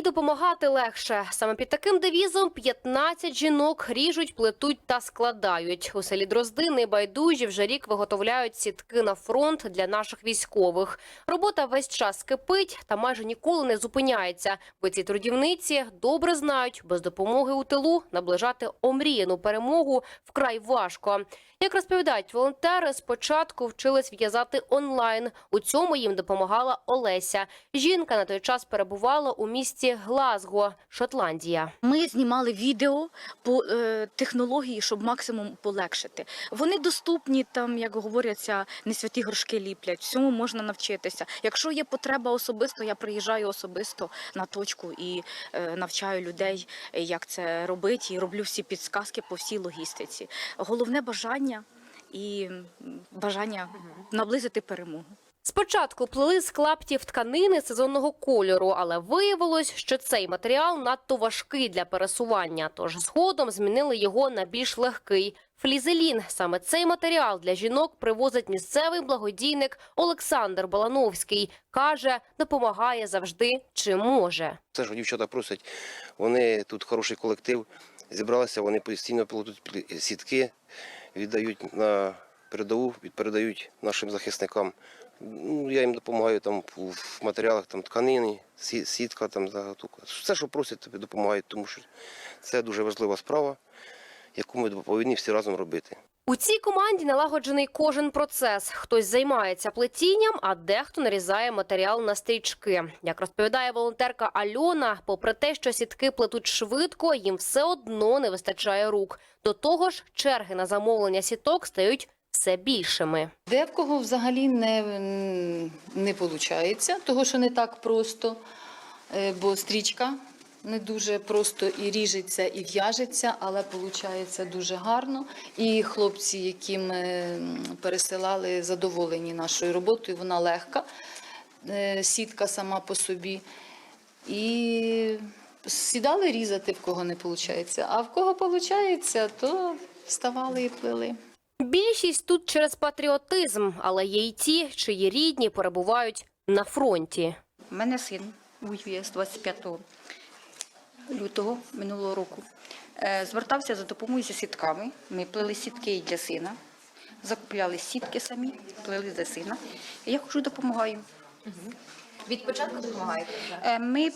і допомагати легше. Саме під таким девізом 15 жінок ріжуть, плетуть та складають. У селі Дрозди небайдужі вже рік виготовляють сітки на фронт для наших військових. Робота весь час кипить та майже ніколи не зупиняється. Бо ці трудівниці добре знають, без допомоги у тилу наближати омріяну перемогу вкрай важко. Як розповідають волонтери, спочатку вчились в'язати онлайн. У цьому їм допомагала Олеся. Жінка на той час перебувала у місті Глазго, Шотландія. Ми знімали відео по е, технології, щоб максимум полегшити. Вони доступні, там, як говоряться, не святі горшки ліплять. Всьому можна навчитися. Якщо є потреба особисто, я приїжджаю особисто на точку і е, навчаю людей, е, як це робити, і роблю всі підсказки по всій логістиці. Головне бажання і бажання наблизити перемогу. Спочатку плели з клаптів тканини сезонного кольору, але виявилось, що цей матеріал надто важкий для пересування. Тож згодом змінили його на більш легкий. Флізелін саме цей матеріал для жінок привозить місцевий благодійник Олександр Балановський. каже, допомагає завжди, чим може. Це ж дівчата просять. Вони тут хороший колектив. Зібралися, вони постійно плетуть сітки, віддають на передову, передають нашим захисникам. Ну, я їм допомагаю там в матеріалах там, тканини, сі- сітка, там, заготовка. Все, що просять, тобі допомагають, тому що це дуже важлива справа, яку ми повинні всі разом робити. У цій команді налагоджений кожен процес. Хтось займається плетінням, а дехто нарізає матеріал на стрічки. Як розповідає волонтерка Альона, попри те, що сітки плетуть швидко, їм все одно не вистачає рук. До того ж, черги на замовлення сіток стають все більшими. Де в кого взагалі не, не виходить, того що не так просто, е, бо стрічка не дуже просто і ріжеться, і в'яжеться, але виходить дуже гарно. І хлопці, які ми пересилали, задоволені нашою роботою, вона легка, е, сітка сама по собі. І сідали різати, в кого не виходить. А в кого виходить, то вставали і плели. Більшість тут через патріотизм, але є й ті, чиї рідні перебувають на фронті. У мене син воює з 25 лютого минулого року. Е, Звертався за допомогою зі сітками. Ми плели сітки і для сина, закупляли сітки самі, плели для сина. Я хожу допомагаю. Від початку допомагаєте? Е, Ми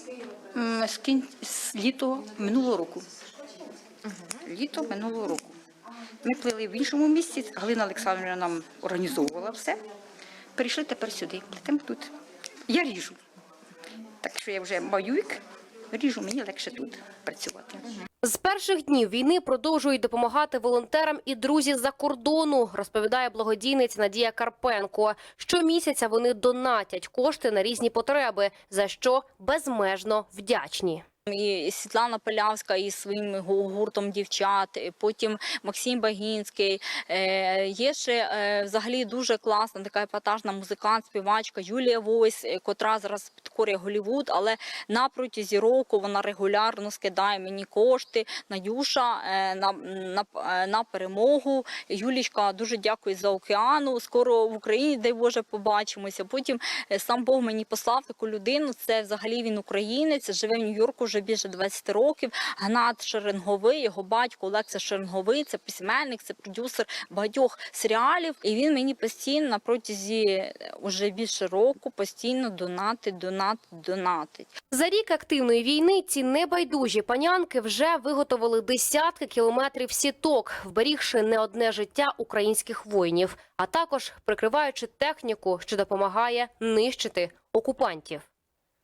з, кін... з літо минулого року. Літо минулого року. Ми плели в іншому місці. Галина Олександрівна нам організовувала все. Прийшли тепер сюди, плетемо тут. Я ріжу. Так що я вже маюк, ріжу, мені легше тут працювати. З перших днів війни продовжують допомагати волонтерам і друзі з-за кордону, розповідає благодійниця Надія Карпенко. Щомісяця вони донатять кошти на різні потреби, за що безмежно вдячні. І Світлана Полявська із своїм гуртом дівчат, потім Максим Багінський. Е, Є ще е, взагалі дуже класна така епатажна музикант, співачка Юлія Войс, е, котра зараз підкорює Голівуд, але на протязі року вона регулярно скидає мені кошти на Юша е, на, на, на перемогу. Юлічка, дуже дякую за океану. Скоро в Україні, дай Боже, побачимося. Потім сам Бог мені послав таку людину. Це взагалі він українець, живе в Нью-Йорку вже більше 20 років. Гнат Шеренговий, його батько Олекса Шеренговий, це письменник, це продюсер багатьох серіалів. І він мені постійно протязі е, уже більше року постійно донатить, донатить, донатить. За рік активної війни ці небайдужі панянки вже виготовили десятки кілометрів сіток, вберігши не одне життя українських воїнів, а також прикриваючи техніку, що допомагає нищити окупантів.